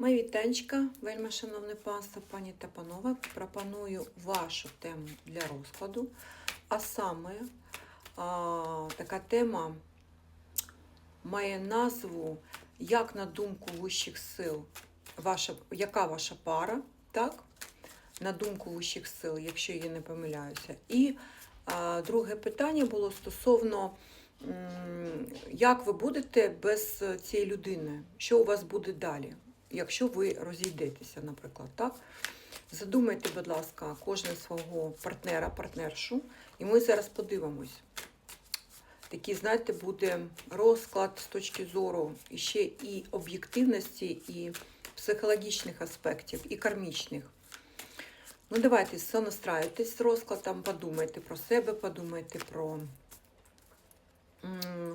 Мої вітанчика, вельми шановне панство, пані та панове, пропоную вашу тему для розкладу. А саме а, така тема має назву Як на думку вищих сил, ваша, яка ваша пара, так? На думку вищих сил, якщо я не помиляюся. І а, друге питання було стосовно, як ви будете без цієї людини, що у вас буде далі, якщо ви розійдетеся, наприклад, так? Задумайте, будь ласка, кожен свого партнера, партнершу, і ми зараз подивимось. Такий, знаєте, буде розклад з точки зору ще і об'єктивності, і психологічних аспектів, і кармічних. Ну, давайте сонастраюйтесь з розкладом, подумайте про себе, подумайте про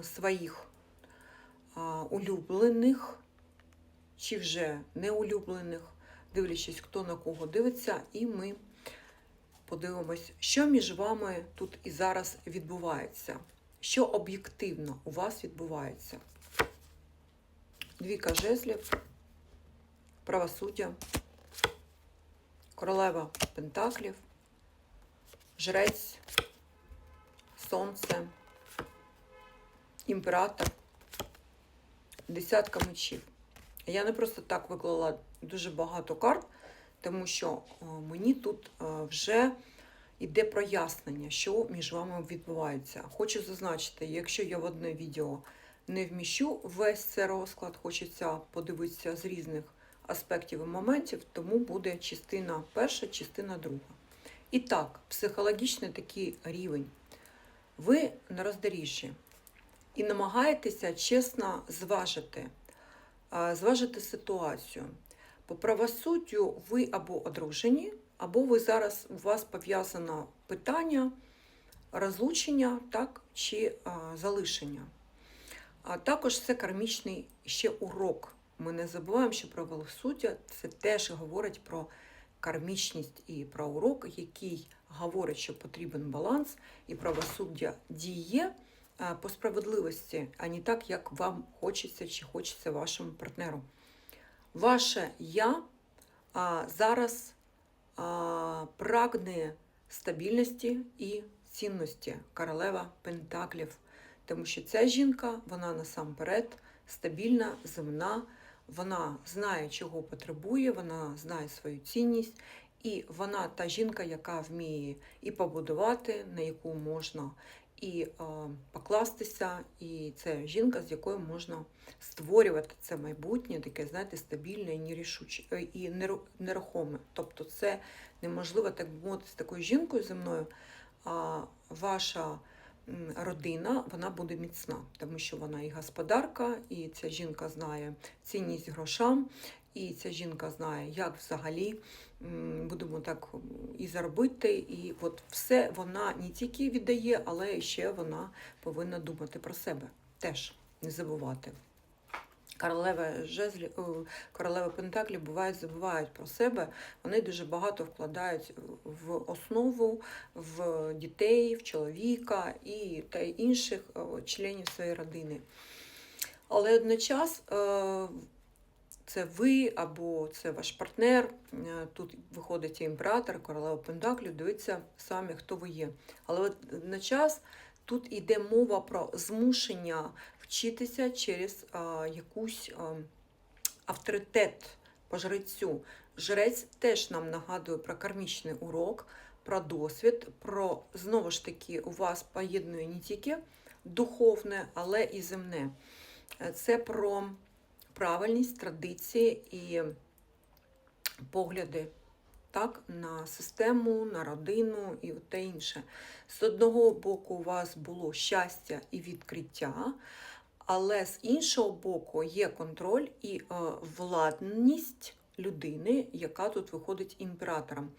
своїх улюблених чи вже неулюблених, дивлячись, хто на кого дивиться, і ми подивимось, що між вами тут і зараз відбувається, що об'єктивно у вас відбувається. Двіка жезлів, правосуддя, королева пентаклів, жрець, сонце, імператор, десятка мечів. Я не просто так виклала дуже багато карт, тому що е, мені тут е, вже йде прояснення, що між вами відбувається. Хочу зазначити, якщо я в одне відео не вміщу весь цей розклад, хочеться подивитися з різних аспектів і моментів, тому буде частина перша, частина друга. І так, психологічний такий рівень. Ви на роздоріжжі і намагаєтеся чесно зважити, зважити ситуацію. По правосуддю ви або одружені, або ви зараз у вас пов'язано питання розлучення так, чи а, залишення. А також це кармічний ще урок. Ми не забуваємо, що правосуддя це теж говорить про кармічність і про урок, який говорить, що потрібен баланс, і правосуддя діє по справедливості, а не так, як вам хочеться чи хочеться вашому партнеру. Ваше я а, зараз а, прагне стабільності і цінності королева Пентаклів. Тому що ця жінка, вона насамперед стабільна, земна, вона знає, чого потребує, вона знає свою цінність, і вона та жінка, яка вміє і побудувати, на яку можна і покластися, і це жінка, з якою можна створювати це майбутнє, таке, знаєте, стабільне і нерішуче і неру- нерухоме. Тобто, це неможливо так би мовити з такою жінкою земною, а ваша родина вона буде міцна, тому що вона і господарка, і ця жінка знає цінність грошам, і ця жінка знає, як взагалі будемо так і заробити. І от все вона не тільки віддає, але ще вона повинна думати про себе. Теж не забувати. Королева жезлі, о, королева Пентаклі бувають, забувають про себе. Вони дуже багато вкладають в основу, в дітей, в чоловіка і та інших членів своєї родини. Але одночас е, це ви або це ваш партнер. е, Тут виходить імператор, королева Пентаклів, дивиться самі, хто ви є. Але одночас тут йде мова про змушення вчитися через а, якусь а, авторитет по жрецю. Жрець теж нам нагадує про кармічний урок, про досвід, про знову ж таки у вас поєднує не тільки духовне, але і земне. Е, Це про правильність, традиції і погляди так, на систему, на родину і те інше. З одного боку, у вас було щастя і відкриття, але з іншого боку є контроль і е, владність людини, яка тут виходить імператором.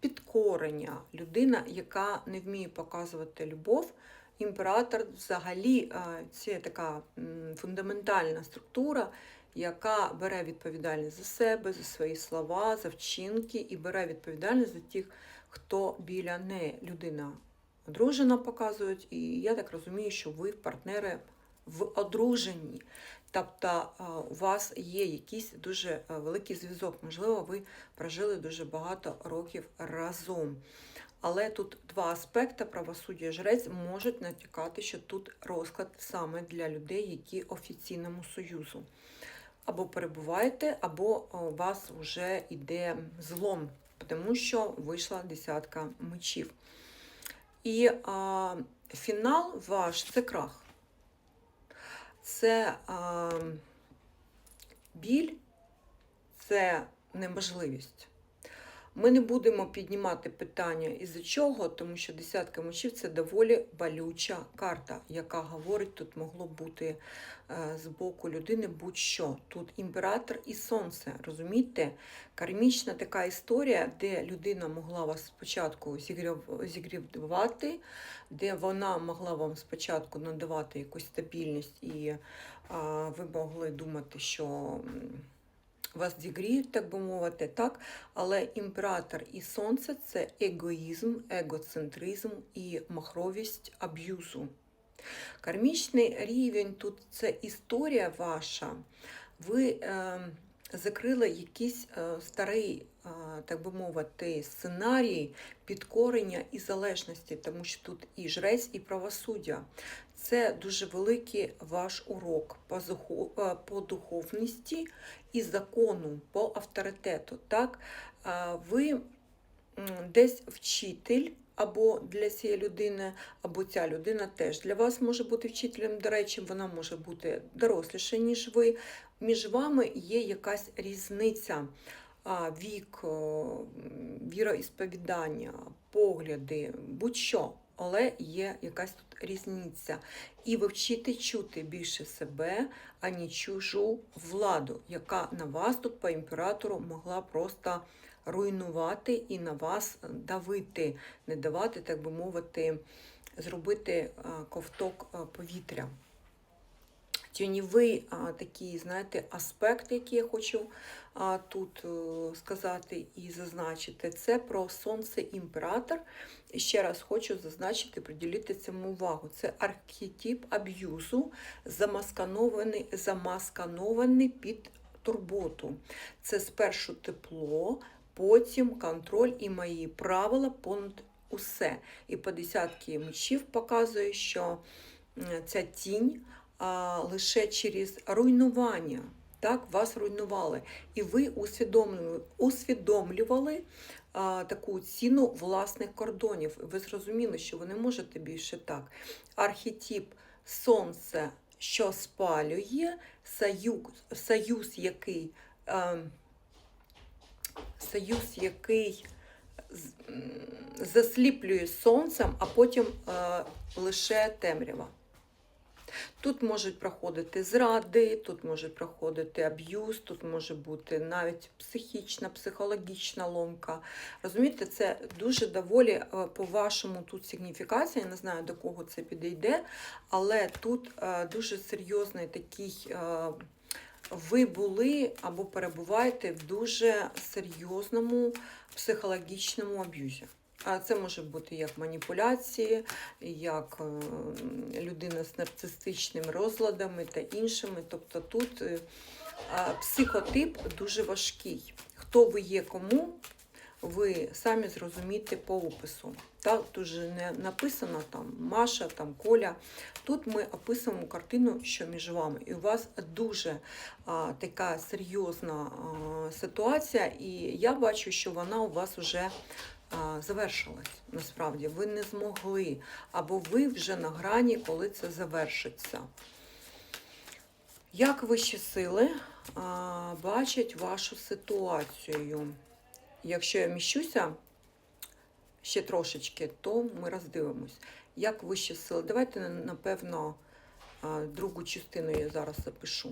Підкорення, людина, яка не вміє показувати любов. Імператор взагалі е, це така фундаментальна структура, яка бере відповідальність за себе, за свої слова, за вчинки і бере відповідальність за тих, хто біля неї людина одружена показують. І я так розумію, що ви партнери в одруженні. Тобто у вас є якийсь дуже великий зв'язок. Можливо, ви прожили дуже багато років разом. Але тут два аспекти правосуддя жрець можуть натякати, що тут розклад саме для людей, які офіційному союзу. Або перебуваєте, або у вас вже йде злом, тому що вийшла десятка мечів. І а, фінал ваш це крах. Це а, біль, це неможливість. Ми не будемо піднімати питання із-за чого, тому що десятка мечів це доволі болюча карта, яка говорить, тут могло бути е, з боку людини будь-що. Тут імператор і сонце. Розумієте? Кармічна така історія, де людина могла вас спочатку зігрів- зігрівати, де вона могла вам спочатку надавати якусь стабільність, і ви могли думати, що. Вас зігріють, так би мовити, так? Але імператор і сонце це егоїзм, егоцентризм і махровість аб'юзу. Кармічний рівень тут це історія ваша. Ви е, закрили якийсь е, старий, е, так би мовити, сценарій підкорення і залежності, тому що тут і жрець, і правосуддя. Це дуже великий ваш урок по, е, по духовності і закону, по авторитету. Так? Ви десь вчитель або для цієї людини, або ця людина теж для вас може бути вчителем. До речі, вона може бути доросліша, ніж ви. Між вами є якась різниця. Вік, віроісповідання, погляди, будь-що, але є якась тут різниця. І ви вчите чути більше себе, ані чужу владу, яка на вас тут по імператору могла просто руйнувати і на вас давити, не давати, так би мовити, зробити ковток повітря. Тіньовий а, такий, знаєте, аспект, який я хочу тут е, сказати і зазначити, це про сонце імператор. І ще раз хочу зазначити, приділити цьому увагу. Це архетип аб'юзу, замасканований, замасканований під турботу. Це спершу тепло, потім контроль і мої правила понад усе. І по десятки мечів показує, що ця тінь а, лише через руйнування. Так, вас руйнували. І ви усвідомлювали, усвідомлювали а, таку ціну власних кордонів. Ви зрозуміли, що ви не можете більше так. Архетип сонце, що спалює, союз, союз який, е, союз, який засліплює сонцем, а потім е, лише темрява. Тут можуть проходити зради, тут може проходити аб'юз, тут може бути навіть психічна, психологічна ломка. Розумієте, це дуже доволі е, по-вашому тут сигніфікація, я не знаю до кого це підійде, але тут е, дуже серйозний такий. е, Ви були або перебуваєте в дуже серйозному психологічному аб'юзі. Це може бути як маніпуляції, як е, людина з нарцистичними розладами та іншими. Тобто тут е, психотип дуже важкий. Хто ви є кому, ви самі зрозумієте по опису. Так, тут же не написано там Маша, там Коля. Тут ми описуємо картину, що між вами. І у вас дуже а, така серйозна а, ситуація, і я бачу, що вона у вас вже завершилась. Насправді, ви не змогли, або ви вже на грані, коли це завершиться. Як вищі сили а, бачать вашу ситуацію? Якщо я міщуся ще трошечки, то ми роздивимось. Як вищі сили? Давайте, напевно, другу частину я зараз запишу.